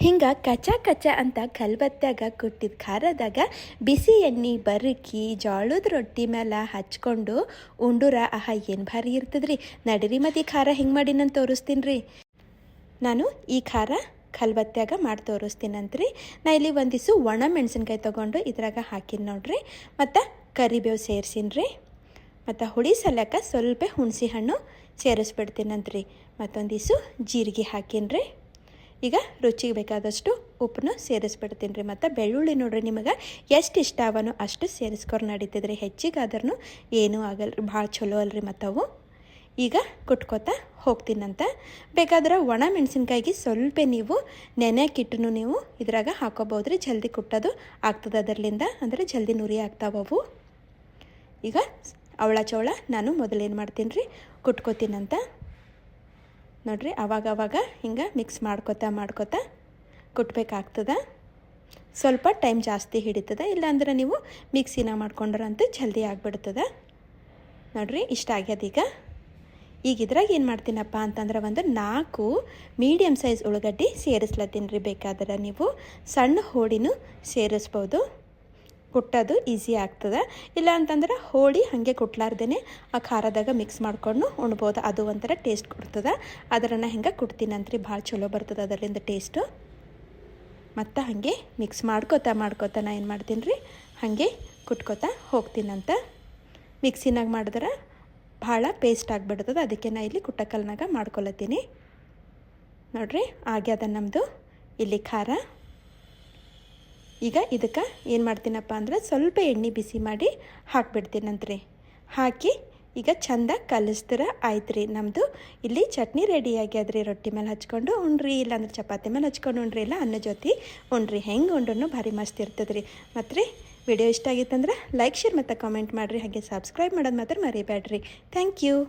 ಹಿಂಗೆ ಕಚ ಕಚ ಅಂತ ಕಲ್ಬತ್ತಾಗ ಕುಟ್ಟಿದ ಖಾರದಾಗ ಬಿಸಿ ಎಣ್ಣೆ ಬರುಕಿ ಜೋಳದ ರೊಟ್ಟಿ ಮೇಲೆ ಹಚ್ಕೊಂಡು ಉಂಡುರ, ಆಹ, ಏನು ಭಾರಿ ಇರ್ತದ್ರಿ. ನಡಿರಿ ಮತ್ತು ಈ ಖಾರ ಹಿಂಗೆ ಮಾಡಿ ನಾನು ತೋರಿಸ್ತೀನಿ ರೀ ನಾನು ಈ ಖಾರ ಕಲ್ಬತ್ತ್ಯಾಗ ಮಾಡಿ ತೋರಿಸ್ತೀನಂತ್ರಿ. ನಾ ಇಲ್ಲಿ ಒಂದಿಸು ಒಣ ಮೆಣಸಿನ್ಕಾಯಿ ತೊಗೊಂಡು ಇದ್ರಾಗ ಹಾಕಿನಿ ನೋಡ್ರಿ. ಮತ್ತು ಕರಿಬೇವು ಸೇರ್ಸೀನಿ ರೀ ಮತ್ತು ಹುಳಿ ಸಲಕ ಸ್ವಲ್ಪ ಹುಣಸೆ ಹಣ್ಣು ಸೇರಿಸ್ಬಿಡ್ತೀನಂತ್ರಿ ಮತ್ತೊಂದಿಸು ಜೀರಿಗೆ ಹಾಕೀನಿ ರೀ ಈಗ ರುಚಿಗೆ ಬೇಕಾದಷ್ಟು ಉಪ್ಪನ್ನು ಸೇರಿಸ್ಬಿಡ್ತೀನಿ ರೀ. ಮತ್ತು ಬೆಳ್ಳುಳ್ಳಿ ನೋಡ್ರಿ ನಿಮಗೆ ಎಷ್ಟು ಇಷ್ಟ ಅವನು ಅಷ್ಟು ಸೇರಿಸ್ಕೊರ್ ನಡೀತಿದ್ರಿ. ಹೆಚ್ಚಿಗಾದ್ರೂ ಏನೂ ಆಗಲ್ಲ ಭಾಳ ಚಲೋ ಅಲ್ರಿ ಮತ್ತು ಅವು. ಈಗ ಕುಟ್ಕೋತಾ ಹೋಗ್ತೀನಂತ. ಬೇಕಾದ್ರೆ ಒಣ ಮೆಣಸಿನ್ಕಾಯಿಗೆ ಸ್ವಲ್ಪ ನೀವು ನೆನೆಕಿಟ್ಟು ನೀವು ಇದ್ರಾಗ ಹಾಕೋಬೋದ್ರಿ ಜಲ್ದಿ ಕುಟ್ಟೋದು ಆಗ್ತದೆ ಅದರ್ಲಿಂದ ಅಂದರೆ ಜಲ್ದಿ ನುರಿ ಆಗ್ತಾವವು ಈಗ ಅವಳ ಚೌಳ ನಾನು ಮೊದಲೇನು ಮಾಡ್ತೀನಿ ರೀ. ಕುಟ್ಕೋತೀನಂತ. ನೋಡ್ರಿ ಅವಾಗ ಅವಾಗ ಹಿಂಗೆ ಮಿಕ್ಸ್ ಮಾಡ್ಕೊತಾ ಮಾಡ್ಕೊತಾ ಕುಟ್ಬೇಕಾಗ್ತದ. ಸ್ವಲ್ಪ ಟೈಮ್ ಜಾಸ್ತಿ ಹಿಡಿತದ, ಇಲ್ಲಾಂದ್ರೆ ನೀವು ಮಿಕ್ಸಿನ ಮಾಡ್ಕೊಂಡ್ರಂತೂ ಜಲ್ದಿ ಆಗಿಬಿಡ್ತದೆ. ನೋಡ್ರಿ, ಇಷ್ಟ ಆಗ್ಯದ ಈಗ. ಈಗ ಇದ್ರಾಗ ಏನು ಮಾಡ್ತೀನಪ್ಪ ಅಂತಂದ್ರೆ ಒಂದು ನಾಲ್ಕು ಮೀಡಿಯಮ್ ಸೈಜ್ ಉಳ್ಳಾಗಡ್ಡಿ ಸೇರಿಸ್ಲತ್ತೀನಿ ರೀ ಬೇಕಾದ್ರೆ ನೀವು. ಸಣ್ಣ ಹೋಳಿನೂ ಸೇರಿಸ್ಬೋದು. ಕುಟ್ಟೋದು ಈಸಿ ಆಗ್ತದೆ. ಇಲ್ಲ ಅಂತಂದ್ರೆ ಹೋಳಿ ಹಾಗೆ ಕುಟ್ಲಾರ್ದೇ ಆ ಖಾರದಾಗ ಮಿಕ್ಸ್ ಮಾಡ್ಕೊಂಡು ಉಣ್ಬೋದು. ಅದು ಒಂಥರ ಟೇಸ್ಟ್ ಕೊಡ್ತದೆ. ಅದರನ್ನು ಹಿಂಗೆ ಕುಟ್ತೀನಂತ್ರಿ ಭಾಳ ಚಲೋ ಬರ್ತದೆ ಅದರಿಂದ ಟೇಸ್ಟು ಮತ್ತು ಹಾಗೆ ಮಿಕ್ಸ್ ಮಾಡ್ಕೋತಾ ಮಾಡ್ಕೋತಾ ನಾ ಏನು ಮಾಡ್ತೀನಿ ರೀ ಹಾಗೆ ಕುಟ್ಕೋತಾ ಹೋಗ್ತೀನಂತ. ಮಿಕ್ಸಿನಾಗ ಮಾಡಿದ್ರೆ ಭಾಳ ಪೇಸ್ಟ್ ಆಗಿಬಿಡ್ತದೆ. ಅದಕ್ಕೆ ನಾ ಇಲ್ಲಿ ಕುಟ್ಟಕಲ್ನಾಗ ಮಾಡ್ಕೊಳತ್ತೀನಿ. ನೋಡಿರಿ ಆಗ್ಯದ ನಮ್ಮದು ಇಲ್ಲಿ ಖಾರ. ಈಗ ಇದಕ್ಕೆ ಏನು ಮಾಡ್ತೀನಪ್ಪ ಅಂದ್ರೆ ಸ್ವಲ್ಪ ಎಣ್ಣೆ ಬಿಸಿ ಮಾಡಿ ಹಾಕ್ಬಿಡ್ತೀನಂತ್ರಿ. ಹಾಕಿ ಈಗ ಚಂದ ಕಲಿಸ್ತೀರ ಆಯ್ತು ರೀ ನಮ್ಮದು ಇಲ್ಲಿ ಚಟ್ನಿ ರೆಡಿ ಆಗ್ಯಾದ್ರಿ. ರೊಟ್ಟಿ ಮೇಲೆ ಹಚ್ಕೊಂಡು ಉಣ್ರಿ, ಇಲ್ಲಾಂದ್ರೆ ಚಪಾತಿ ಮೇಲೆ ಹಚ್ಕೊಂಡು ಉಣ್ರಿ, ಇಲ್ಲ ಅನ್ನ ಜೊತೆ ಉಣ್ರಿ. ಹೆಂಗೆ ಉಂಡ್ರೂ ಭಾರಿ ಮಸ್ತ್ ಇರ್ತದೆ ರೀ ಮತ್ತು ವಿಡಿಯೋ ಇಷ್ಟ ಆಗಿತ್ತಂದ್ರೆ ಲೈಕ್ ಶೇರ್ ಮತ್ತು ಕಾಮೆಂಟ್ ಮಾಡಿರಿ. ಹಾಗೆ ಸಬ್ಸ್ಕ್ರೈಬ್ ಮಾಡೋದು ಮಾತ್ರ ಮರಿಬೇಡ್ರಿ ಥ್ಯಾಂಕ್ ಯು